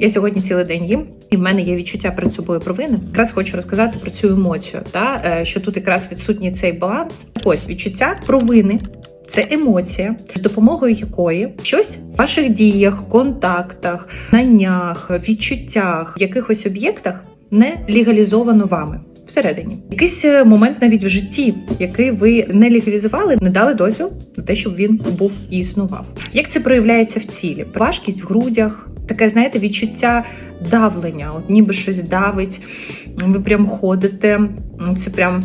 Я сьогодні цілий день їм, і в мене є відчуття перед собою провини. Якраз хочу розказати про цю емоцію, та е, що тут якраз відсутній цей баланс. Ось відчуття провини. Це емоція, з допомогою якої щось в ваших діях, контактах, знаннях, відчуттях, якихось об'єктах не легалізовано вами всередині. Якийсь е, момент навіть в житті, який ви не легалізували, не дали дозвіл на те, щоб він був і існував. Як це проявляється в тілі? Важкість в грудях, таке, знаєте, відчуття давлення, от ніби щось давить, ви прям ходите. Це прям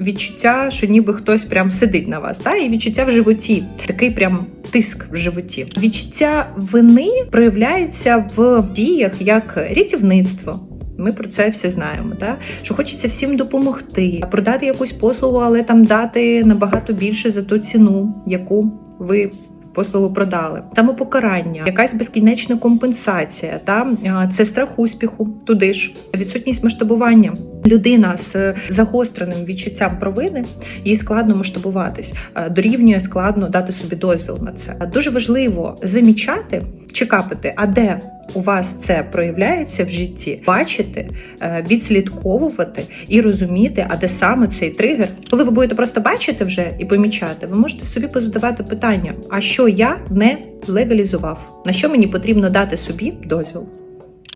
відчуття, що ніби хтось прям сидить на вас, та і відчуття в животі, такий прям тиск в животі. Відчуття вини проявляється в діях як рятівництво. Ми про це все знаємо, та що хочеться всім допомогти, продати якусь послугу, але там дати набагато більше за ту ціну, яку ви послугу продали. Самопокарання, якась безкінечна компенсація, та е, це страх успіху, туди ж відсутність масштабування. Людина з загостреним відчуттям провини їй складно масштабуватись, е, дорівнює складно дати собі дозвіл на це. Дуже важливо замічати чи капати, а де у вас це проявляється в житті, бачити, е, відслідковувати і розуміти, а де саме цей тригер. Коли ви будете просто бачити вже і помічати, ви можете собі позадавати питання: а що я не легалізував? На що мені потрібно дати собі дозвіл?